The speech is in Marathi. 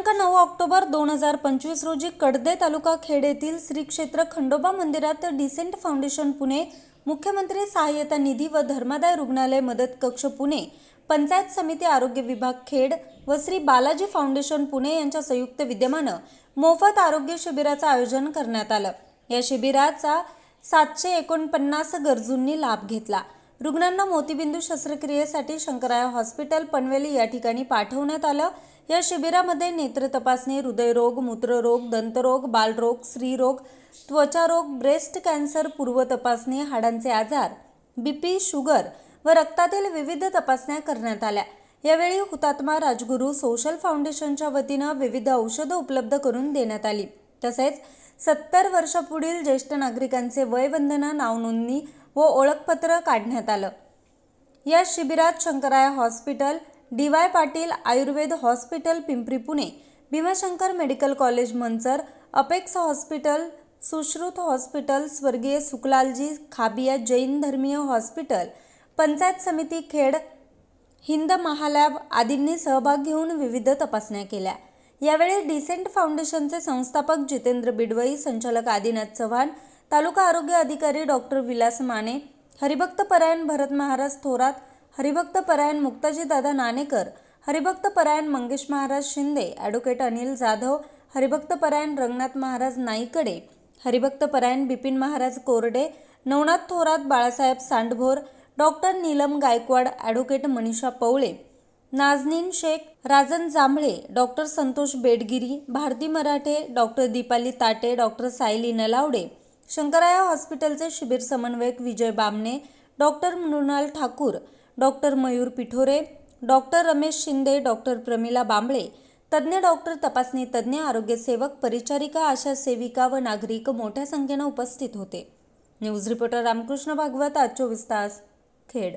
दिनांक नऊ ऑक्टोबर दोन हजार पंचवीस रोजी कडदे तालुका खेड येथील श्री क्षेत्र खंडोबा मंदिरात डिसेंट फाउंडेशन पुणे मुख्यमंत्री सहाय्यता निधी व धर्मादाय रुग्णालय मदत कक्ष पुणे पंचायत समिती आरोग्य विभाग खेड व श्री बालाजी फाउंडेशन पुणे यांच्या संयुक्त विद्यमानं मोफत आरोग्य शिबिराचं आयोजन करण्यात आलं. या शिबिराचा सातशे एकोणपन्नास गरजूंनी लाभ घेतला. रुग्णांना मोतीबिंदू शस्त्रक्रियेसाठी शंकराया हॉस्पिटल पनवेली या ठिकाणी पाठवण्यात आलं. या शिबिरामध्ये नेत्र तपासणी हृदयरोग मूत्ररोग दंतरोग बालरोग स्त्रीरोग त्वचारोग ब्रेस्ट कॅन्सर पूर्व तपासणी हाडांचे आजार बीपी शुगर व रक्तातील विविध तपासण्या करण्यात आल्या. यावेळी हुतात्मा राजगुरू सोशल फाउंडेशनच्या वतीनं विविध औषधं उपलब्ध करून देण्यात आली. तसेच सत्तर वर्षापुढील ज्येष्ठ नागरिकांचे वयवंदना नावनोंदणी व ओळखपत्र काढण्यात आलं. या शिबिरात Shankaraya hospital D Y Patil Ayurved hospital Pimpri Pune Bhimashankar medical college Manchar apex hospital Sushrut hospital स्वर्गीय सुकलालजी खाबिया जैन धर्मीय हॉस्पिटल पंचायत समिती खेड हिंद महालॅब आदींनी सहभाग घेऊन विविध तपासण्या केल्या. यावेळी डिसेंट फाउंडेशनचे संस्थापक जितेंद्र बिडवई संचालक आदिनाथ चव्हाण तालुका आरोग्य अधिकारी डॉक्टर विलास माने हरिभक्त परायण भरत महाराज थोरात हरिभक्त परायण मुक्ताजीदादा नाणेकर हरिभक्त परायण मंगेश महाराज शिंदे ॲडव्होकेट अनिल जाधव हरिभक्त परायण रंगनाथ महाराज नाईकडे हरिभक्त परायण Bipin Maharaj Korde Navnath Thorat Balasaheb Sandbhor doctor Neelam Gaikwad advocate Manisha Pawale Nazneen Shaikh Rajan Jambhale doctor Santosh Bedgiri Bharati Marathe doctor Deepali Tate doctor Sayali Nalawade Shankaraya हॉस्पिटलचे शिबिर समन्वयक Vijay Bamne doctor Mrunal Thakur doctor Mayur Pithore doctor Ramesh Shinde doctor Pramila Bambale तज्ज्ञ डॉक्टर तपासणी तज्ज्ञ आरोग्यसेवक परिचारिका आशा सेविका व नागरिक मोठ्या संख्येनं उपस्थित होते. न्यूज रिपोर्टर रामकृष्ण भागवत आज चोवीस तास खेड.